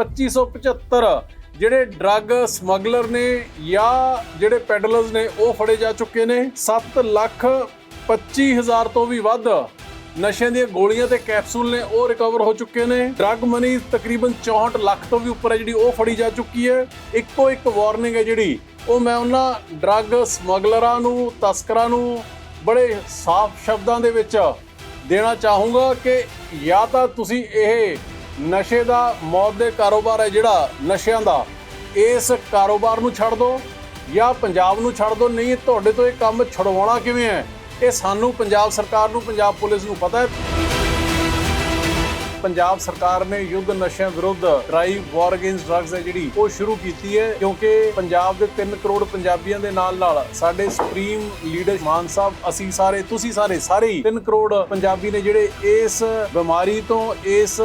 2575 ਜਿਹੜੇ drug smuggler ਨੇ ਜਾਂ ਜਿਹੜੇ ਪੈਡਲਰਸ ਨੇ, ਉਹ ਫੜੇ ਜਾ ਚੁੱਕੇ ਨੇ। 7 ਲੱਖ 25 ਹਜ਼ਾਰ ਤੋਂ ਵੀ ਵੱਧ ਨਸ਼ਿਆਂ ਦੀਆਂ ਗੋਲੀਆਂ ਤੇ ਕੈਪਸੂਲ ਨੇ, ਉਹ ਰਿਕਵਰ ਹੋ ਚੁੱਕੇ ਨੇ। ਡਰੱਗ ਮਨੀ ਤਕਰੀਬਨ 64 ਲੱਖ ਤੋਂ ਵੀ ਉੱਪਰ ਹੈ, ਜਿਹੜੀ ਉਹ ਫੜੀ ਜਾ ਚੁੱਕੀ ਹੈ। ਇੱਕੋ ਇੱਕ ਵਾਰਨਿੰਗ ਹੈ ਜਿਹੜੀ, ਉਹ ਮੈਂ ਉਹਨਾਂ ਡਰੱਗ ਸਮਗਲਰਾਂ ਨੂੰ, ਤਸਕਰਾਂ ਨੂੰ ਬੜੇ ਸਾਫ਼ ਸ਼ਬਦਾਂ ਦੇ ਵਿੱਚ ਦੇਣਾ ਚਾਹੂੰਗਾ ਕਿ ਜਾਂ ਤਾਂ ਤੁਸੀਂ ਇਹ ਨਸ਼ੇ ਦਾ ਮੌਤ ਦੇ ਕਾਰੋਬਾਰ ਹੈ ਜਿਹੜਾ ਨਸ਼ਿਆਂ ਦਾ। ਇਸ ਕਾਰੋਬਾਰ ਨੂੰ ਛੱਡ ਦਿਓ ਜਾਂ ਪੰਜਾਬ ਨੂੰ ਛੱਡ ਦਿਓ ਨਹੀਂ, ਤੁਹਾਡੇ ਤੋਂ ਇਹ ਕੰਮ ਛੁਡਵਾਉਣਾ ਕਿਵੇਂ ਹੈ? ਇਹ ਸਾਨੂੰ ਪੰਜਾਬ ਸਰਕਾਰ ਨੂੰ, ਪੰਜਾਬ ਪੁਲਿਸ ਨੂੰ ਪਤਾ ਹੈ। ਪੰਜਾਬ ਸਰਕਾਰ ਨੇ ਯੁੱਧ ਨਸ਼ਿਆਂ ਵਿਰੁੱਧ ਡਰਾਈਵ ਵਾਰ ਅਗੇਂਸਟ ਡਰੱਗਸ ਹੈ ਜਿਹੜੀ, ਉਹ ਸ਼ੁਰੂ ਕੀਤੀ ਹੈ, ਕਿਉਂਕਿ ਪੰਜਾਬ ਦੇ 3 ਕਰੋੜ ਪੰਜਾਬੀਆਂ ਦੇ ਨਾਲ ਨਾਲ ਸਾਡੇ ਸੁਪਰੀਮ ਲੀਡਰ ਮਾਨ ਸਾਹਿਬ, ਅਸੀਂ ਸਾਰੇ, ਤੁਸੀਂ ਸਾਰੇ ਸਾਰੇ 3 ਕਰੋੜ ਪੰਜਾਬੀ ਨੇ ਜਿਹੜੇ ਇਸ ਬਿਮਾਰੀ ਤੋਂ, ਇਸ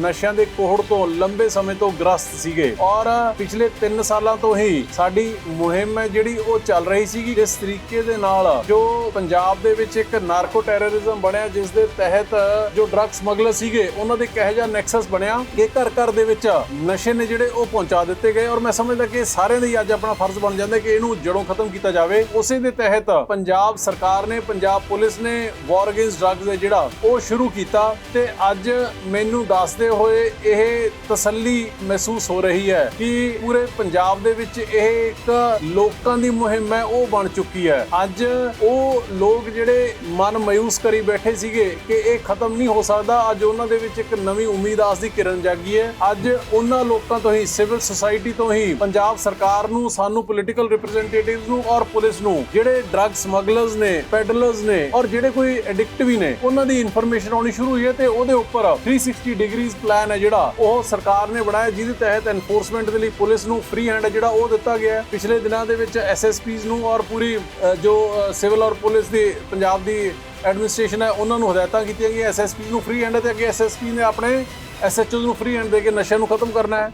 ਨਸ਼ਿਆਂ ਦੇ ਕੋਹੜ ਤੋਂ ਲੰਬੇ ਸਮੇਂ ਤੋਂ ਗ੍ਰਸਤ ਸੀਗੇ। ਔਰ ਪਿਛਲੇ 3 ਸਾਲਾਂ ਤੋਂ ਹੀ ਸਾਡੀ ਮੁਹਿੰਮ ਹੈ ਜਿਹੜੀ, ਉਹ ਚੱਲ ਰਹੀ ਸੀਗੀ। ਜਿਸ ਤਰੀਕੇ ਦੇ ਨਾਲ ਜੋ ਪੰਜਾਬ ਦੇ ਵਿੱਚ ਇੱਕ ਨਾਰਕੋ ਟੈਰਰਿਜ਼ਮ ਬਣਿਆ, ਜਿਸ ਦੇ ਤਹਿਤ ਜੋ ਡਰੱਗ ਸਮਗਲਰ ਸੀਗੇ, ਉਹਨਾਂ ਦੇ ਕਿਹੋ ਜਿਹਾ ਨੈਕਸਸ ਬਣਿਆ ਕਿ ਘਰ ਘਰ ਦੇ ਵਿੱਚ ਨਸ਼ੇ ਨੇ ਜਿਹੜੇ ਉਹ ਪਹੁੰਚਾ ਦਿੱਤੇ ਗਏ। ਔਰ ਮੈਂ ਸਮਝਦਾ ਕਿ ਸਾਰਿਆਂ ਦਾ ਅੱਜ ਆਪਣਾ ਫਰਜ਼ ਬਣ ਜਾਂਦਾ ਕਿ ਇਹਨੂੰ ਜੜੋਂ ਖਤਮ ਕੀਤਾ ਜਾਵੇ। ਉਸੇ ਦੇ ਤਹਿਤ ਪੰਜਾਬ ਸਰਕਾਰ ਨੇ, ਪੰਜਾਬ ਪੁਲਿਸ ਨੇ ਵਾਰ ਅਗੇਂਸਟ ਡਰੱਗਸ ਹੈ ਜਿਹੜਾ ਉਹ ਸ਼ੁਰੂ ਕੀਤਾ ਤੇ ਅੱਜ ਮੈਨੂੰ ਦੱਸਦੇ ਹੋਏ ਇਹ ਤਸੱਲੀ ਮਹਿਸੂਸ ਹੋ ਰਹੀ ਹੈ ਕਿ ਪੂਰੇ ਪੰਜਾਬ ਦੇ ਵਿੱਚ ਇਹ ਇੱਕ ਲੋਕਾਂ ਦੀ ਮੁਹਿੰਮ ਹੈ, ਉਹ ਬਣ ਚੁੱਕੀ ਹੈ। ਅੱਜ ਉਹ ਲੋਕ ਜਿਹੜੇ ਮਨ ਮਾਯੂਸ ਕਰੀ ਬੈਠੇ ਸੀਗੇ ਕਿ ਇਹ ਖਤਮ ਨਹੀਂ ਹੋ ਸਕਦਾ, ਅੱਜ ਉਹਨਾਂ ਦੇ ਵਿੱਚ ਇੱਕ ਨਵੀਂ ਉਮੀਦ ਆਸ ਦੀ ਕਿਰਨ ਜਾਗੀ ਹੈ। ਅੱਜ ਉਹਨਾਂ ਲੋਕਾਂ ਤੋਂ ਹੀ, ਸਿਵਲ ਸੁਸਾਇਟੀ ਤੋਂ ਹੀ, ਪੰਜਾਬ ਸਰਕਾਰ ਨੂੰ, ਸਾਨੂੰ ਪੋਲੀਟੀਕਲ ਰਿਪਰੈਜ਼ੈਂਟੇਟਿਵਸ ਨੂੰ ਔਰ ਪੁਲਿਸ ਨੂੰ, ਜਿਹੜੇ ਡਰੱਗ ਸਮਗਲਰਸ ਨੇ ਪੈਡਲਰਸ ਨੇ ਔਰ ਜਿਹੜੇ ਕੋਈ ਐਡਿਕਟ ਵੀ ਨੇ, ਉਹਨਾਂ ਦੀ ਇਨਫੋਰਮੇਸ਼ਨ ਆਉਣੀ ਸ਼ੁਰੂ ਹੋਈ ਹੈ ਤੇ ਉਹਦੇ ਉੱਪਰ 360 ਡਿਗਰੀਜ਼ ਪਲਾਨ ਹੈ ਜਿਹੜਾ, ਉਹ ਸਰਕਾਰ ਨੇ ਬਣਾਇਆ, ਜਿਹਦੇ ਤਹਿਤ ਐਨਫੋਰਸਮੈਂਟ ਦੇ ਲਈ ਪੁਲਿਸ ਨੂੰ ਫ੍ਰੀ ਹੈਂਡ ਜਿਹੜਾ, ਉਹ ਦਿੱਤਾ ਗਿਆ ਪਿਛਲੇ ਦਿਨਾਂ ਦੇ ਵਿੱਚ ਐਸਐਸਪੀਜ਼ ਨੂੰ ਔਰ ਪੂਰੀ ਜੋ ਸਿਵਲ ਔਰ ਪੁਲਿਸ ਦੀ, ਪੰਜਾਬ ਦੀ ਐਡਮਿਨਿਸਟ੍ਰੇਸ਼ਨ ਹੈ, ਉਹਨਾਂ ਨੂੰ ਹਦਾਇਤਾਂ ਕੀਤੀਆਂ ਗਈਆਂ ਐਸਐਸਪੀ ਨੂੰ ਫ੍ਰੀ ਹੈਂਡ ਤੇ ਅੱਗੇ ਐਸਐਸਪੀ ਨੇ ਆਪਣੇ ਐਸਐਚਓ ਨੂੰ ਫ੍ਰੀ ਹੈਂਡ ਦੇ ਕੇ ਨਸ਼ਿਆਂ ਨੂੰ ਖਤਮ ਕਰਨਾ ਹੈ।